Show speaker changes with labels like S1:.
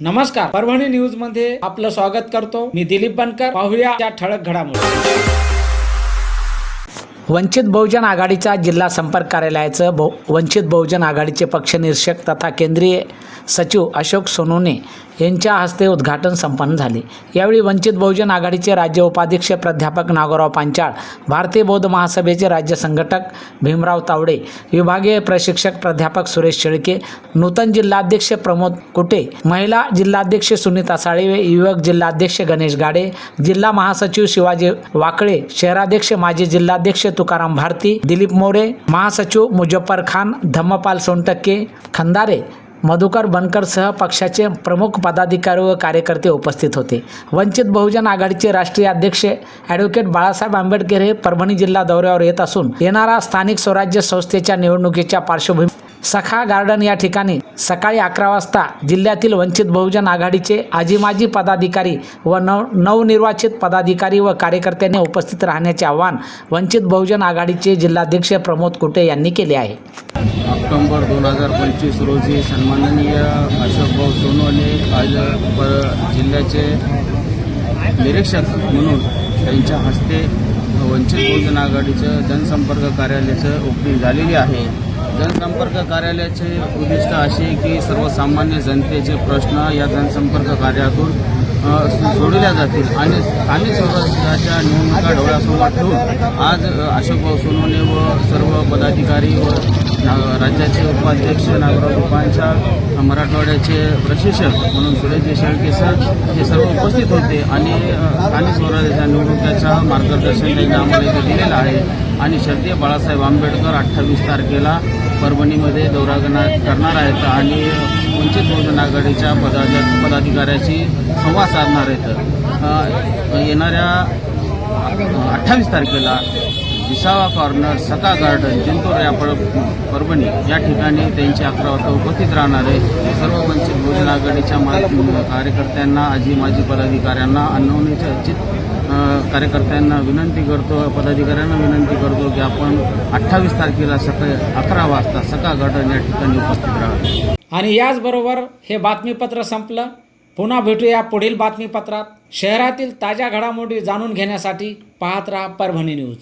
S1: नमस्कार परभणी न्यूजमध्ये आपलं स्वागत करतो. मी दिलीप बनकर. पाहूया त्या ठळक घडामोडी. वंचित बहुजन आघाडीचा जिल्हा संपर्क कार्यालयाचं बहु वंचित बहुजन आघाडीचे पक्षनिरीक्षक तथा केंद्रीय सचिव अशोक सोनोने यांच्या हस्ते उद्घाटन संपन्न झाले. यावेळी वंचित बहुजन आघाडीचे राज्य उपाध्यक्ष प्राध्यापक नागोराव पांचाळ भारतीय बौद्ध महासभेचे राज्य संघटक भीमराव तावडे विभागीय प्रशिक्षक प्राध्यापक सुरेश शेळके नूतन जिल्हाध्यक्ष प्रमोद कुटे महिला जिल्हाध्यक्ष सुनीता साळेवे युवक जिल्हाध्यक्ष गणेश गाडे जिल्हा महासचिव शिवाजी वाकळे शहराध्यक्ष माजी जिल्हाध्यक्ष तुकाराम भारती दिलीप मोरे महासचिव मुजफ्फर खान धम्मपाल सोनटक्के खंदारे मधुकर बनकरसह पक्षाचे प्रमुख पदाधिकारी व कार्यकर्ते उपस्थित होते. वंचित बहुजन आघाडीचे राष्ट्रीय अध्यक्ष ॲडव्होकेट बाळासाहेब आंबेडकर हे परभणी जिल्हा दौऱ्यावर येत असून येणारा स्थानिक स्वराज्य संस्थेच्या निवडणुकीच्या पार्श्वभूमी सखा गार्डन या ठिकाणी सकाळी अकरा वाजता जिल्ह्यातील वंचित बहुजन आघाडीचे आजी माजी पदाधिकारी व नव नवनिर्वाचित पदाधिकारी व कार्यकर्त्यांनी उपस्थित राहण्याचे आवाहन वंचित बहुजन आघाडीचे जिल्हाध्यक्ष प्रमोद कुटे यांनी केले आहे.
S2: ऑक्टोंबर दोन हजार पंचवीस रोजी सन्माननीय अशोकभाऊ सोनवणे आज जिल्ह्याचे निरीक्षक म्हणून त्यांच्या हस्ते वंचित बहुजन आघाडीचं जनसंपर्क कार्यालयाचं ओपनिंग झालेली आहे. जनसंपर्क कार्यालयाचे उद्दिष्ट असे की सर्वसामान्य जनतेचे प्रश्न या जनसंपर्क कार्यातून अ, सोडवल्या जातील आणि स्थानिक स्वराज्याच्या निवडणुका डोळ्यासमोर ठेवून आज अशोक अशोकभाऊ सोनवणे व सर्व पदाधिकारी व ना- राज्याचे उपाध्यक्ष नागराव रुपांच्या मराठवाड्याचे प्रशिक्षक म्हणून सुरेश शेळके सर हे सर्व उपस्थित होते आणि स्थानिक स्वराज्याच्या निवडणुकीचा मार्गदर्शन त्यांनी आम्हाला इथे दिलेलं आहे. आणि शरदीय बाळासाहेब आंबेडकर अठ्ठावीस तारखेला परभणीमध्ये दौरा करणार आहेत आणि वंचित बहुजन आघाडीच्या पदा पदाधिकाऱ्याशी संवाद साधणार आहेत. येणाऱ्या अठ्ठावीस तारखेला विसावा कॉर्नर सका गार्डन जिंतूर या पर परभणी या ठिकाणी त्यांची अकरा वाजता उपस्थित राहणार आहे सर्व वंचित बहुजन आघाडीच्या कार्यकर्त्यांना आजी माजी पदाधिकाऱ्यांना अनवणीच्या इच्छित कार्यकर्त्यांना विनंती करतो पदाधिकाऱ्यांना विनंती करतो की आपण अठ्ठावीस तारखेला सकाळी अकरा वाजता सकाळ गटन या ठिकाणी उपस्थित राहा
S1: आणि याचबरोबर हे बातमीपत्र संपलं. पुन्हा भेटूया पुढील बातमीपत्रात. शहरातील ताज्या घडामोडी जाणून घेण्यासाठी पाहत राहा परभणी न्यूज.